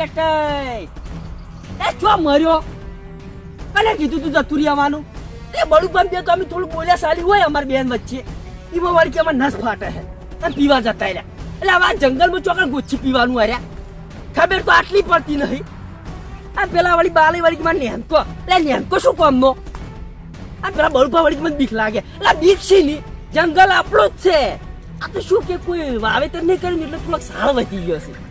ગટે એ ચો મર્યો. કને કીધું તું જતું રહેવાનું એ બળું દે તો અમે થોડું બોલ્યા સાલી હોય અમારી બેન વચ્ચે. એમાં વળી કે અમારે નસ ફાટે છે પીવા જતા રહ્યા. એટલે હવે જંગલમાં ચોકડ ગોછી પીવાનું હર્યા ખબર તો આટલી પડતી નહીં. આ પેલા વાળી બાલી વળી કે મારે નેહનકો. એટલે નેહનકો શું કામનો? આ પેલા બળુપા વળી મને બીક લાગે. એટલે બીક છે ની. જંગલ આપણું જ છે. આ તો શું કે કોઈ વાવેતર નહીં કર્યું એટલે થોડોક સાળ વધી ગયો છે.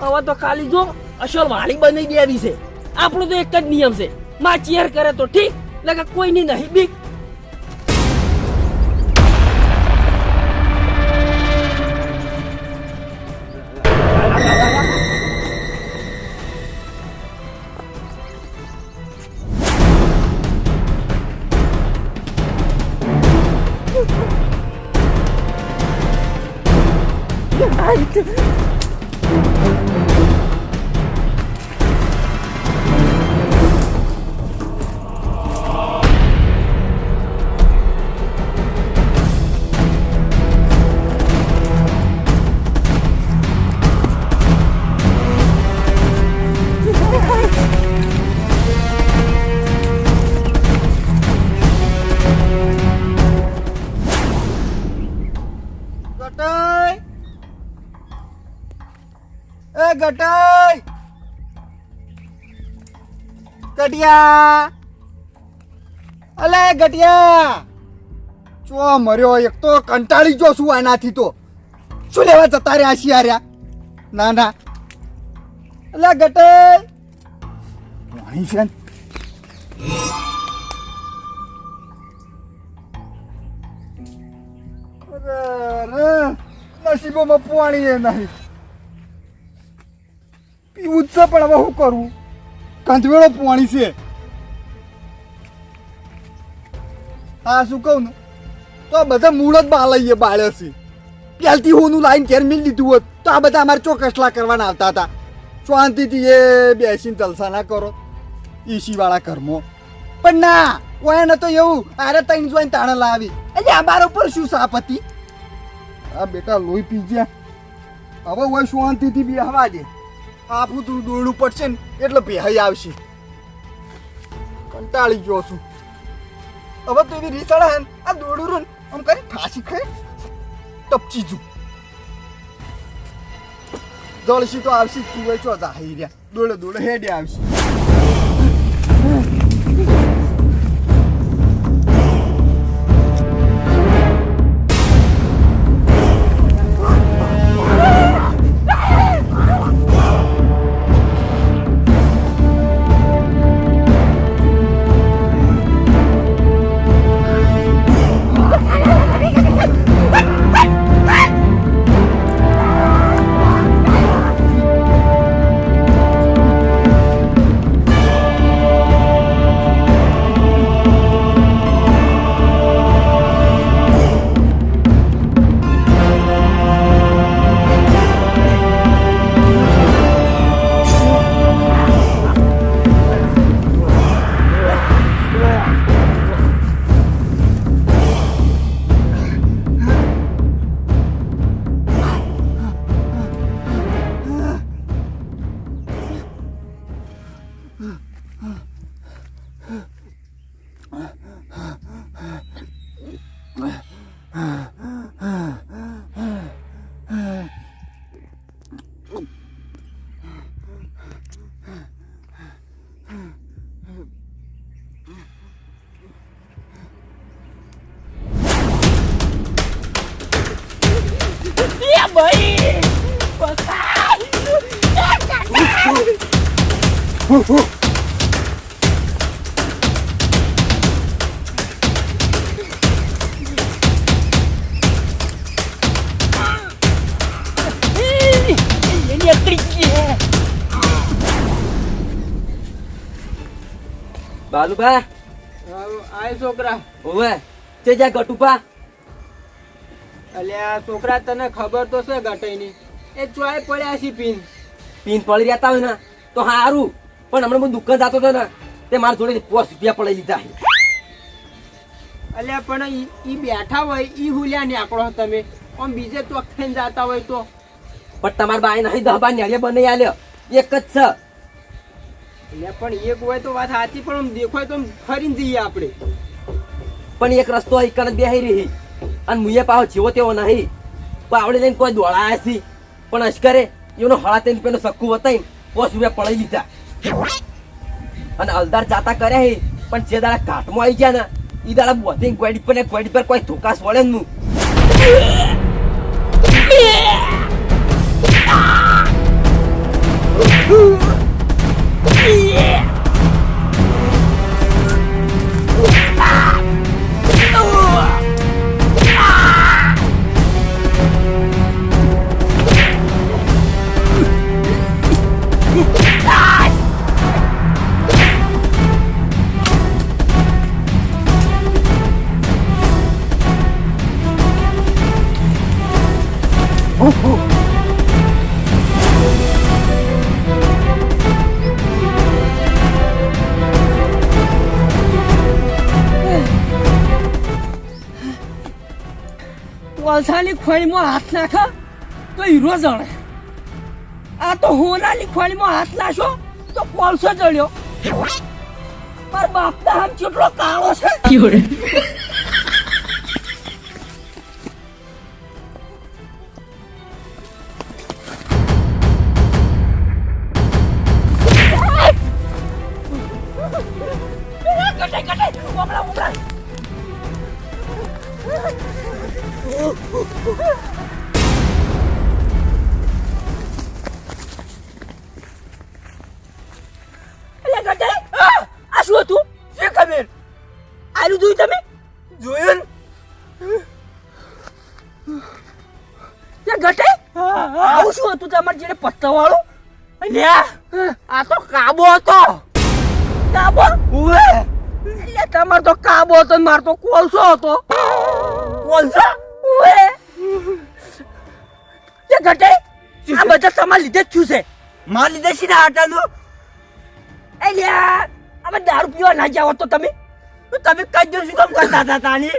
હવે તો ખાલી જો, અસલ વાળી બનાવી દેવી છે. આપણો તો એક જ નિયમ છે. માં ચેર કરે તો ઠીક એટલે કોઈની નહીં બીક. ગટાઈ. એ ગટાઈ. ગટિયા. અલે ગટિયા. ચો મર્યો એક તો કંટાળી જો શું આનાથી તો. શું લેવા જતા રહ્યા છીએ હાર્યા ના ના. અલે ગટાઈ. પાણી છે નસીબોમાં પાણી એ નહીં. પીવું પણ હવે શું કરવું કંથવેળો પાણી છે. હા, શું કહું ને? તો બધા મૂળ જ બાલઈએ બાળે છે. પહેલથી હોનું લાઈન ઘેર મિલ લીધું હોત, તો આ બધા અમારે ચોકસલા કરવાના આવતા હતા. શાંતિથી એ બેસીને જલસા ના કરો ઈસી વાળા કર્મો પણ ના ઓયાને તો એવું આરે તૈન જોઈને તાણે લાવી. એટલે અમારા ઉપર શું સાપ હતી? આ બેટા લોહી પી ગયા હવે હોય શાંતિથી બી હવા દે. આ તું દોડવું પડશે ને એટલે ભેહાઈ આવશે. કંટાળી ગયો છું. હવે તો એવી રીસાડા હે આ દોડું રહ્યું ને આમ કરી ફાંસી ખાઈ ટપચી જુ. જળસી તો આવશે તું ચો જાહી રહ્યા. દોડે દોડે, હેડે આવશે. ભાઈ. બાલુભા આ છોકરા ઓવે તે જા ગટુપા અલ્યા છોકરા તને ખબર તો છે ગટાઈની. એ ચોય પડ્યા છે પીન. પીન પડી રહેતા હોય ને, તો હારું. પણ હમણાં હું દુકાન જતો હતો ને, તે મારા જોડે પોસ રૂપિયા પડી લીધા અલ્યા, પણ ઈ- બેઠા હોય, ઈ હુલ્યા આપણો તમે. આમ બીજે તો થઈને જતા હોય તો. પણ તમારા બાઈ નહીં દહબા ની નેળિયા બની આલ્યો એક જ છે. એટલે પણ એક હોય તો વાત સાચી, પણ દેખાય તો ફરીને જઈએ આપણે. પણ એક રસ્તો એક બેહી રહી. અને મુએ પાહો જેવો તેવો નહીં. પાવડી લઈને કોઈ દોડાયા છે. પણ અશ્કરે એનો હળા તેની પેલો સક્કુ બતાવી પોસ રૂપિયા પડાઈ લીધા અને અલદાર જાતા કર્યા હે. પણ જે દાડા ઘાટમાં આવી ગયા ને એ દાડા બોધી ગોડી પર ગોડી પર કોઈ ધોકાસ વળે નું કોલસાની ખોળીમાં હાથ નાખો તો હીરો જળે આ તો હોનાની ખોળીમાં હાથ નાખો તો કોલસો જળ્યો મારા બાપના હાથ કેટલો કાળો છે કટાઈ કટાઈ ઉમરા ઉમરા અલે ગટાઈ આ આ શું હતું? શું ખબર? આલું જોયું તમે? જોયું ગટાઈ આવું શું હતું તમારે જેને પત્તા વાળું આ તો કાબો હતો. કાબો? ઉવે. એટલે તમાર તો કાબો હતો માર તો કોલસો હતો. કોલસો? ઉવે તે ઘટે આ બધા તમારા લીધે જ છે. માર લીધે છે ને આટાનું? અલ્યા અમે દારૂ પીવા ના જાવ તો તમે. તમે કજ્જો શું કામ કરતા હતા તાની?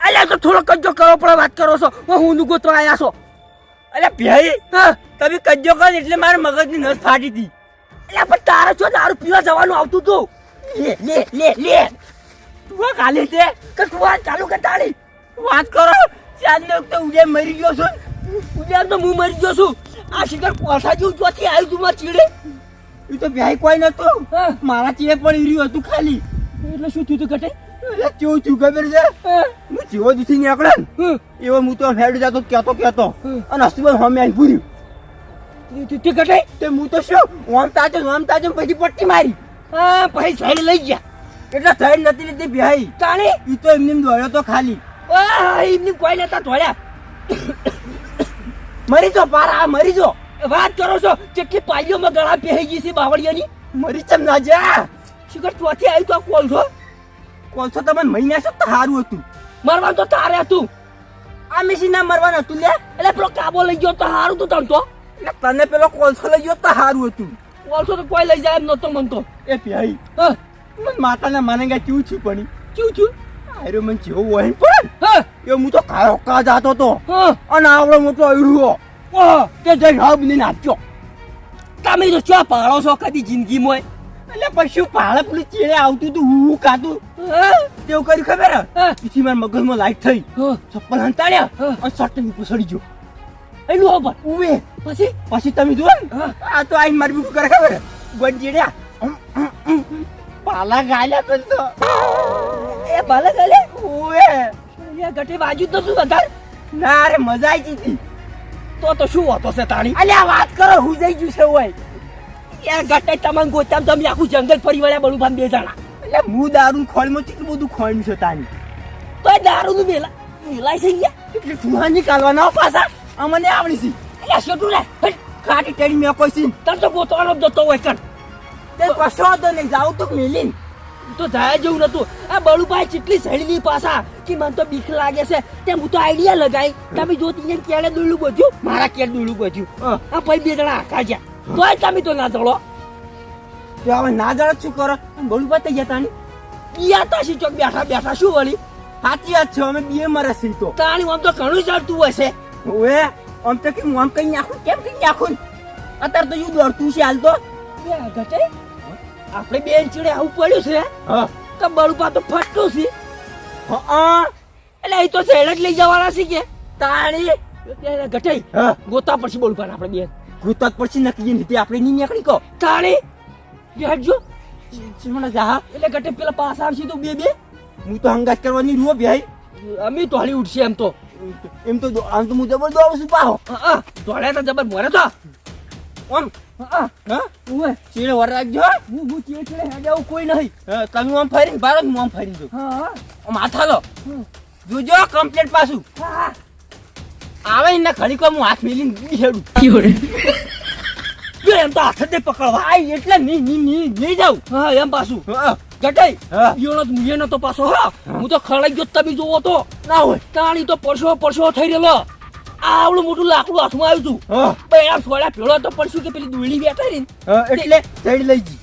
અલ્યા તો થોડો કજ્જો કરો પણ વાત કરો છો. હું હું નુગો તો આયા છો. અરે ભાઈ તમે કજ્જો કર એટલે મારા મગજની નસ ફાટી હતી. અલ્યા પણ તારે છો દારૂ પીવા જવાનું આવતું તું લે લે લે લે. તું કાલે તે કે તું આ ચાલુ કે તાળી વાત કરો. ચાંદ ને વખતે ઉડે મરી ગયો છું. ઉડે તો હું મરી ગયો છું. આ શિકાર કોઠા જેવું ચોથી આવ્યું તું મારા ચીડે. એ તો ભાઈ કોઈ નતો. મારા ચીડે પણ ઈર્યું હતું ખાલી. એટલે શું થયું તું ઘટે? એટલે કેવું થયું ખબર છે? હું. જેવો દીથી નીકળે એવો હું તો હેડ જતો કેતો કહેતો અને હસબન હમે આવીને પૂર્યું તે કટે તે હું તો શું ઓમ તાજો ઓમ તાજો પછી પટ્ટી મારી. પછી સાઈડ લઈ ગયા. એટલે થઈ નથી લીધી ભાઈ તાણી? ઈ તો એમને ધોયો દોડ્યો તો ખાલી. એમની કોઈ નતા ધોળ્યા મરી જો પારા મરી જો વાત કરો છો કેટલી પાઈઓમાં ગળા પહેરી ગઈ છે બાવળિયાની? મરી ચમ ના જા. શિખર ચોથી આવી તો કોલસો કોલસો તમને મહિના છે તો સારું હતું. મરવાનું તો તારે હતું. આ મેસી ના મરવાનું હતું લે એટલે પેલો કાબો લઈ ગયો તો સારું હતું તમ તો. એટલે તને પેલો કોલસો લઈ ગયો તો સારું હતું. કોલસો તો કોઈ લઈ જાય એમ નતો મનતો. એ હા. મને માતાના માને ગયા ચૂ છું પણ ચૂ છું? આયરો મને જેવો હોય પણ એ હું તો કાળો કા જાતો તો. હા. અને આવડો મોટો આવ્યો તે જઈ હાવ ને નાચ્યો તમે તો ચો પાળો છો કદી જિંદગીમાં? એટલે પછી પાળે પેલું ચેડે આવતું હતું હું કાતું હા. તેવું કર્યું ખબર? પછી મારા મગજમાં લાઈટ થઈ. ચપ્પલ હંતાડ્યા. અને શર્ટ ઉપર સડી ગયો. એનું ખબર ઉવે. પછી? પછી તમે જુઓ આ તો આઈ મારી બુક કરે ખબર? ગોડ જેડ્યા. પાલા ગાલ્યા તો. એ ભલે ગાલે. ગટી બાજુ તો શું વધારે. ના રે મજા આવી તો તો શું હોતો છે તાણી અલ્યા વાત કરો હું જઈ ગયું છે હોય એ ગટે તમને ગોતામ તમે આખું જંગલ ફરી વળ્યા બળું ભાન બે જણા. એટલે હું દારૂ ખોળમાં કેટલું બધું ખોળ્યું છે તાની તો દારૂ નું મેલા મેલાય છે ગયા એટલે ઠુહા કાલવાના પાછા? અમને આવડી છે. એટલે છોટું રે ખાટી ટેડી મેં કોઈ સીન તને તો ગોતવાનો જતો હોય કણ. તે કશો નહીં તો મેલીન. તો જાય જેવું નતું. આ બળુભાઈ કેટલી સહેલી પાછા કે મને તો બીક લાગે છે. તે હું તો આઈડિયા લગાઈ. તમે જો તીને કેળે દોડલું બધું મારા કેળ દોડલું બધું આ પછી બે જણા આખા ગયા તોય તમે તો ના ચડો તો હવે ના શું કરો? બોલું બતાઈ ગયા તાની યા તાશી ચોક બેઠા બેઠા શું વળી? સાચી વાત છે અમે બીએ મરે છે તો. તાણી આમ તો ઘણું ચડતું હશે ઓએ આમ તો કે આમ કઈ નાખું? કેમ કઈ નાખું? અત્યારે તો યુ દોડતું છે હાલ તો? બે ઘટે આપણે બેન ચીડે આવું પડ્યું છે તો બળુપા તો ફટતું છે. એટલે એ તો શહેર જ લઈ જવાના છે કે. તાણી. ઘટાઈ ગોતા પડશે બળુપા આપણે બેન. ગોતા પછી નક્કી નથી આપણે નહીં નીકળી કહો તાણી. બેઠજો એટલે ઘટે પેલા પાસ આવશે તો બે બે. હું તો હંગાત કરવાની રૂ ભાઈ. અમે તો હાલી ઉઠશે એમ તો. એમ તો આમ તો હું જબર દોડું છું પાહો. દોડ્યા તો જબર ભરે તો. આમ હા? હા? ઉવે ચીડે વર રાખજો હું? હું ચીડે ચીડે હેડે આવું કોઈ નહીં. તમે આમ ફરીને બારો હું આમ ફરીને જો હા હા. આમ હાથ હાલો હમ. જોજો કમ્પ્લેટ પાછું. હા આવે ને ઘડી કો હું હાથ મેલીને હેડું. જો એમ તો હાથ નહીં પકડવા. આ એટલે ની ની ની નહીં જાઉં. હા એમ પાછું. હા. તો પાછો હા. હું. તો ખડાઈ ગયો તમે જોવો તો. ના હોય. તાણી તો પરસો પરસો થઈ રહેલો. આવડું મોટું લાકડું હાથમાં આવ્યું હતું બે આ સોડા ભેળો તો પડશું કે પેલી દોડી બેઠા રહી એટલે સાઈડ લઈ જી.